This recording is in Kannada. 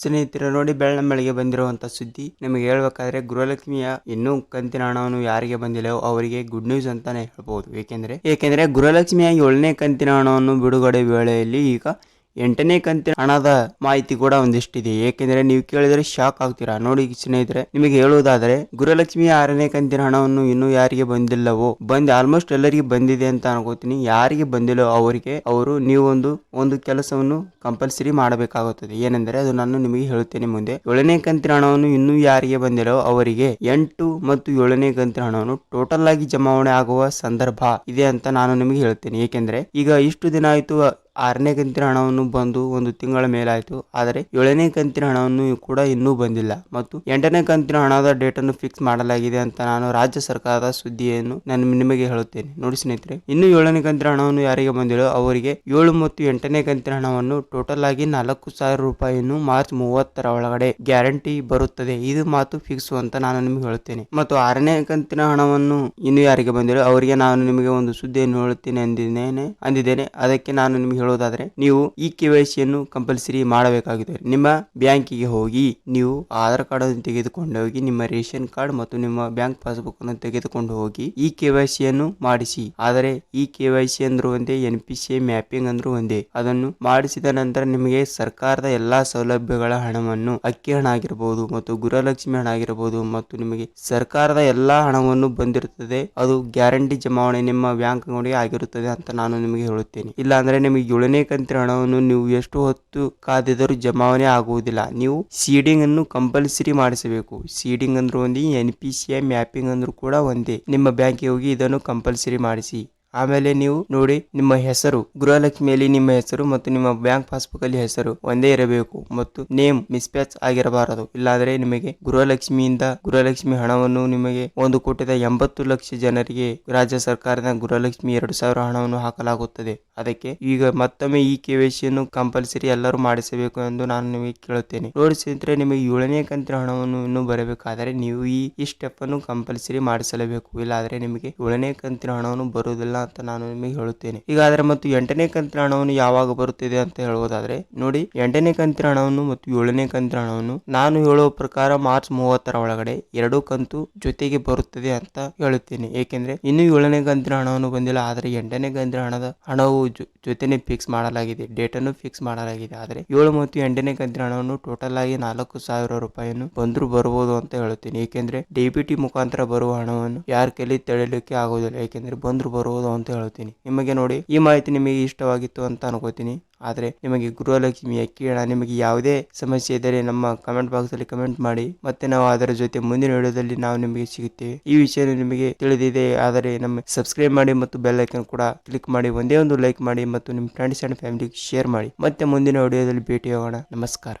ಸ್ನೇಹಿತರೆ, ನೋಡಿ ಬೆಳ್ಳಂಬಳಿಗೆ ಬಂದಿರುವಂತ ಸುದ್ದಿ. ನಿಮಗೆ ಹೇಳ್ಬೇಕಾದ್ರೆ ಗೃಹಲಕ್ಷ್ಮಿಯ ಇನ್ನೂ ಕಂತಿನ ಹಣವನ್ನು ಯಾರಿಗೆ ಬಂದಿಲ್ಲವೋ ಅವರಿಗೆ ಗುಡ್ ನ್ಯೂಸ್ ಅಂತಾನೆ ಹೇಳ್ಬಹುದು ಏಕೆಂದ್ರೆ ಏಕೆಂದ್ರೆ ಗೃಹಲಕ್ಷ್ಮಿಯ ಏಳನೇ ಕಂತಿನ ಹಣವನ್ನು ಬಿಡುಗಡೆ ವೇಳೆಯಲ್ಲಿ ಈಗ ಎಂಟನೇ ಕಂತಿನ ಹಣದ ಮಾಹಿತಿ ಕೂಡ ಒಂದಿಷ್ಟಿದೆ. ಏಕೆಂದರೆ ನೀವು ಕೇಳಿದ್ರೆ ಶಾಕ್ ಆಗ್ತೀರಾ? ನೋಡಿ ಸ್ನೇಹಿತರೆ, ನಿಮಗೆ ಹೇಳುವುದಾದರೆ, ಗುರುಲಕ್ಷ್ಮಿ ಆರನೇ ಕಂತಿನ ಹಣವನ್ನು ಇನ್ನೂ ಯಾರಿಗೆ ಬಂದಿಲ್ಲವೋ? ಬಂದ್ ಆಲ್ಮೋಸ್ಟ್ ಎಲ್ಲರಿಗೆ ಬಂದಿದೆ ಅಂತ ಅನ್ಕೋತೀನಿ. ಯಾರಿಗೆ ಬಂದಿಲ್ಲೋ ಅವರಿಗೆ, ಅವರು ನೀವು ಒಂದು ಒಂದು ಕೆಲಸವನ್ನು ಕಂಪಲ್ಸರಿ ಮಾಡಬೇಕಾಗುತ್ತದೆ. ಏನೆಂದರೆ, ಅದು ನಾನು ನಿಮಗೆ ಹೇಳುತ್ತೇನೆ ಮುಂದೆ. ಏಳನೇ ಕಂತಿನ ಹಣವನ್ನು ಇನ್ನೂ ಯಾರಿಗೆ ಬಂದಿಲ್ಲವೋ ಅವರಿಗೆ ಎಂಟು ಮತ್ತು ಏಳನೇ ಕಂತಿನ ಹಣವನ್ನು ಟೋಟಲ್ ಆಗಿ ಜಮಾವಣೆ ಆಗುವ ಸಂದರ್ಭ ಇದೆ ಅಂತ ನಾನು ನಿಮಗೆ ಹೇಳ್ತೇನೆ ಏಕೆಂದರೆ, ಈಗ ಇಷ್ಟು ದಿನ ಆಯ್ತು ಆರನೇ ಕಂತಿನ ಹಣವನ್ನು ಬಂದು ಒಂದು ತಿಂಗಳ ಮೇಲಾಯಿತು. ಆದರೆ ಏಳನೇ ಕಂತಿನ ಹಣವನ್ನು ಕೂಡ ಇನ್ನೂ ಬಂದಿಲ್ಲ. ಮತ್ತು ಎಂಟನೇ ಕಂತಿನ ಹಣದ ಡೇಟ್ ಅನ್ನು ಫಿಕ್ಸ್ ಮಾಡಲಾಗಿದೆ ಅಂತ ನಾನು ರಾಜ್ಯ ಸರ್ಕಾರದ ಸುದ್ದಿಯನ್ನು ನಾನು ನಿಮಗೆ ಹೇಳುತ್ತೇನೆ. ನೋಡಿ ಸ್ನೇಹಿತರೆ, ಇನ್ನು ಏಳನೇ ಕಂತಿನ ಹಣವನ್ನು ಯಾರಿಗೆ ಬಂದಿರೋ ಅವರಿಗೆ ಏಳು ಮತ್ತು ಎಂಟನೇ ಕಂತಿನ ಹಣವನ್ನು ಟೋಟಲ್ ಆಗಿ ನಾಲ್ಕು ಸಾವಿರ ರೂಪಾಯಿಯನ್ನು ಮಾರ್ಚ್ ಮೂವತ್ತರ ಒಳಗಡೆ ಗ್ಯಾರಂಟಿ ಬರುತ್ತದೆ. ಇದು ಮಾತು ಫಿಕ್ಸ್ ಅಂತ ನಾನು ನಿಮಗೆ ಹೇಳುತ್ತೇನೆ. ಮತ್ತು ಆರನೇ ಕಂತಿನ ಹಣವನ್ನು ಇನ್ನು ಯಾರಿಗೆ ಬಂದಿರೋ ಅವರಿಗೆ ನಾನು ನಿಮಗೆ ಒಂದು ಸುದ್ದಿಯನ್ನು ಹೇಳುತ್ತೇನೆ ಅಂದಿದ್ದೇನೆ ಅಂದಿದ್ದೇನೆ. ಅದಕ್ಕೆ ನಾನು ನಿಮಗೆ ಹೇಳೋದಾದ್ರೆ, ನೀವು ಈ ಕೆ ವೈ ಕಂಪಲ್ಸರಿ ಮಾಡಬೇಕಾಗಿದೆ. ನಿಮ್ಮ ಬ್ಯಾಂಕಿಗೆ ಹೋಗಿ, ನೀವು ಆಧಾರ್ ಕಾರ್ಡ್ ಅನ್ನು ತೆಗೆದುಕೊಂಡು ಹೋಗಿ, ನಿಮ್ಮ ರೇಷನ್ ಕಾರ್ಡ್ ಮತ್ತು ನಿಮ್ಮ ಬ್ಯಾಂಕ್ ಪಾಸ್ಬುಕ್ ಅನ್ನು ತೆಗೆದುಕೊಂಡು ಹೋಗಿ, ಈ ಕೆ ವೈ ಮಾಡಿಸಿ. ಆದರೆ, ಈ ಕೆ ವೈ ಸಿ ಅಂದ್ರೂ ಒಂದೇ, ಎನ್ ಪಿ ಸಿ ಮ್ಯಾಪಿಂಗ್ ಅಂದ್ರೂ ಒಂದೇ. ಅದನ್ನು ಮಾಡಿಸಿದ ನಂತರ ನಿಮಗೆ ಸರ್ಕಾರದ ಎಲ್ಲಾ ಸೌಲಭ್ಯಗಳ ಹಣವನ್ನು ಅಕ್ಕಿ ಹಣ ಆಗಿರಬಹುದು ಮತ್ತು ಗೃಹಲಕ್ಷ್ಮಿ ಹಣ ಆಗಿರಬಹುದು ಮತ್ತು ನಿಮಗೆ ಸರ್ಕಾರದ ಎಲ್ಲಾ ಹಣವನ್ನು ಬಂದಿರುತ್ತದೆ, ಅದು ಗ್ಯಾರಂಟಿ ಜಮಾವಣೆ ನಿಮ್ಮ ಬ್ಯಾಂಕ್ ಅಕೌಂಟ್ಗೆ ಆಗಿರುತ್ತದೆ ಅಂತ ನಾನು ನಿಮಗೆ ಹೇಳುತ್ತೇನೆ. ಇಲ್ಲ ಅಂದ್ರೆ ನಿಮಗೆ ಏಳನೇ ಕಂತಿನ ಹಣವನ್ನು ನೀವು ಎಷ್ಟು ಹೊತ್ತು ಕಾದಿದರೂ ಜಮಾವಣೆ ಆಗುವುದಿಲ್ಲ. ನೀವು ಸೀಡಿಂಗ್ ಅನ್ನು ಕಂಪಲ್ಸರಿ ಮಾಡಿಸಬೇಕು. ಸೀಡಿಂಗ್ ಅಂದ್ರೆ ಒಂದೇ, N P C I mapping ಅಂದ್ರೂ ಕೂಡ ಒಂದೇ. ನಿಮ್ಮ ಬ್ಯಾಂಕಿಗೆ ಹೋಗಿ ಇದನ್ನು ಕಂಪಲ್ಸರಿ ಮಾಡಿಸಿ. ಆಮೇಲೆ ನೀವು ನೋಡಿ ನಿಮ್ಮ ಹೆಸರು ಗೃಹಲಕ್ಷ್ಮಿಯಲ್ಲಿ ನಿಮ್ಮ ಹೆಸರು ಮತ್ತು ನಿಮ್ಮ ಬ್ಯಾಂಕ್ ಪಾಸ್ಬುಕ್ ಅಲ್ಲಿ ಹೆಸರು ಒಂದೇ ಇರಬೇಕು ಮತ್ತು ನೇಮ್ ಮಿಸ್ಪ್ಯಾಚ್ ಆಗಿರಬಾರದು. ಇಲ್ಲಾದ್ರೆ ನಿಮಗೆ ಗೃಹಲಕ್ಷ್ಮಿಯಿಂದ ಗೃಹಲಕ್ಷ್ಮಿ ಹಣವನ್ನು ನಿಮಗೆ ಒಂದು ಕೋಟಿದ ಎಂಬತ್ತು ಲಕ್ಷ ಜನರಿಗೆ ರಾಜ್ಯ ಸರ್ಕಾರದ ಗೃಹಲಕ್ಷ್ಮಿ ಎರಡು ಸಾವಿರ ಹಣವನ್ನು ಹಾಕಲಾಗುತ್ತದೆ. ಅದಕ್ಕೆ ಈಗ ಮತ್ತೊಮ್ಮೆ ಈ ಕೆ ಅನ್ನು ಕಂಪಲ್ಸರಿ ಎಲ್ಲರೂ ಮಾಡಿಸಬೇಕು ಎಂದು ನಾನು ನಿಮಗೆ ಕೇಳುತ್ತೇನೆ. ನೋಡಿ ಸ್ನೇಹಿತರೆ, ನಿಮಗೆ ಏಳನೇ ಕಂತಿನ ಹಣವನ್ನು ಇನ್ನೂ ಬರಬೇಕಾದರೆ ನೀವು ಈ ಸ್ಟೆಪ್ ಅನ್ನು ಕಂಪಲ್ಸರಿ ಮಾಡಿಸಲೇಬೇಕು. ಇಲ್ಲಾದ್ರೆ ನಿಮಗೆ ಏಳನೇ ಕಂತಿನ ಹಣವನ್ನು ಬರುವುದಿಲ್ಲ ಅಂತ ನಾನು ನಿಮಗೆ ಹೇಳುತ್ತೇನೆ. ಈಗಾದ್ರೆ ಮತ್ತು ಎಂಟನೇ ಕಂತಿನ ಹಣವನ್ನು ಯಾವಾಗ ಬರುತ್ತಿದೆ ಅಂತ ಹೇಳುವುದಾದ್ರೆ, ನೋಡಿ, ಎಂಟನೇ ಕಂತಿನ ಹಣವನ್ನು ಮತ್ತು ಏಳನೇ ಕಂತಿನ ಹಣವನ್ನು ನಾನು ಹೇಳುವ ಪ್ರಕಾರ ಮಾರ್ಚ್ ಮೂವತ್ತರ ಒಳಗಡೆ ಎರಡು ಕಂತು ಜೊತೆಗೆ ಬರುತ್ತದೆ ಅಂತ ಹೇಳುತ್ತೇನೆ. ಏಕೆಂದ್ರೆ, ಇನ್ನು ಏಳನೇ ಕಂತಿನ ಹಣವನ್ನು ಬಂದಿಲ್ಲ, ಆದರೆ ಎಂಟನೇ ಕಂತಿನ ಹಣದ ಹಣವು ಜೊತೆನೆ ಫಿಕ್ಸ್ ಮಾಡಲಾಗಿದೆ ಡೇಟ್ ಫಿಕ್ಸ್ ಮಾಡಲಾಗಿದೆ. ಆದರೆ ಏಳು ಮತ್ತು ಎಂಟನೇ ಕಂತಿನ ಹಣವನ್ನು ಟೋಟಲ್ ಆಗಿ ನಾಲ್ಕು ಸಾವಿರ ರೂಪಾಯಿಯನ್ನು ಬಂದ್ರು ಬರಬಹುದು ಅಂತ ಹೇಳುತ್ತೇನೆ. ಏಕೆಂದ್ರೆ ಡಿಬಿಟಿ ಮುಖಾಂತರ ಬರುವ ಹಣವನ್ನು ಯಾರ ಕೈಲಿ ತಡೆಯಲಿಕ್ಕೆ ಆಗುವುದಿಲ್ಲ. ಏಕೆಂದ್ರೆ, ಬಂದ್ರು ಬರುವುದು ಅಂತ ಹೇಳ್ತೀನಿ ನಿಮಗೆ ನೋಡಿ, ಈ ಮಾಹಿತಿ ನಿಮಗೆ ಇಷ್ಟವಾಗಿತ್ತು ಅಂತ ಅನ್ಕೋತೀನಿ. ಆದರೆ ನಿಮಗೆ ಗೃಹಲಕ್ಷ್ಮಿಯ ಕೀಳ ನಿಮಗೆ ಯಾವುದೇ ಸಮಸ್ಯೆ ಇದ್ದರೆ ನಮ್ಮ ಕಮೆಂಟ್ ಬಾಕ್ಸ್ ಅಲ್ಲಿ ಕಮೆಂಟ್ ಮಾಡಿ. ಮತ್ತೆ ನಾವು ಅದರ ಜೊತೆ ಮುಂದಿನ ವಿಡಿಯೋದಲ್ಲಿ ನಾವು ನಿಮಗೆ ಸಿಗುತ್ತೇವೆ. ಈ ವಿಷಯ ನಿಮಗೆ ತಿಳಿದಿದೆ, ಆದರೆ ನಮ್ಮ ಸಬ್ಸ್ಕ್ರೈಬ್ ಮಾಡಿ ಮತ್ತು ಬೆಲ್ ಐಕನ್ ಕೂಡ ಕ್ಲಿಕ್ ಮಾಡಿ, ಒಂದೇ ಒಂದು ಲೈಕ್ ಮಾಡಿ ಮತ್ತು ನಿಮ್ಮ ಫ್ರೆಂಡ್ಸ್ ಅಂಡ್ ಫ್ಯಾಮಿಲಿಗೆ ಶೇರ್ ಮಾಡಿ. ಮತ್ತೆ ಮುಂದಿನ ವಿಡಿಯೋದಲ್ಲಿ ಭೇಟಿ ಹೋಗೋಣ ನಮಸ್ಕಾರ.